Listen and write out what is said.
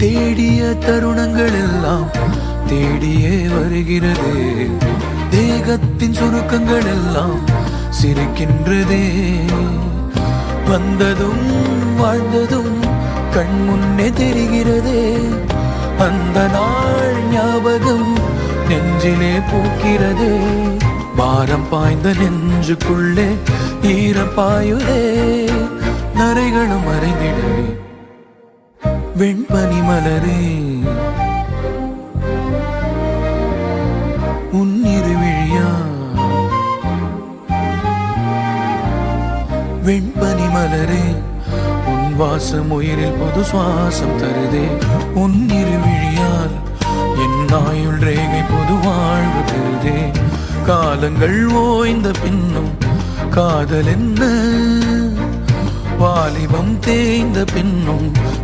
தேடிய தருணங்கள் எல்லாம் தேடியே வருகிறது. தேகத்தின் சுருக்கங்கள் எல்லாம் சிரிக்கின்றதே. வந்ததும் வாழ்ந்ததும் கண் முன்னே தெரிகிறதே. அந்த நாள் ஞாபகம் நெஞ்சிலே பூக்கிறதே. பாரம் பாய்ந்த நெஞ்சுக்குள்ளே ஈரம் பாயுதே. நரைகளும் மறைந்திடவே. வெண்பனி மலரே. உன்னிருவிழியா வெண்பனி மலரே உன் வாசம் உயிரில் புது சுவாசம் தருதே. உன்னிருவிழியால் என் ஆயுள் ரேகை புது வாழ்வு தருதே. காலங்கள் ஓய்ந்த பின்னும் காதல் என்ன? வாலிபம் தேய்ந்த பின்னும்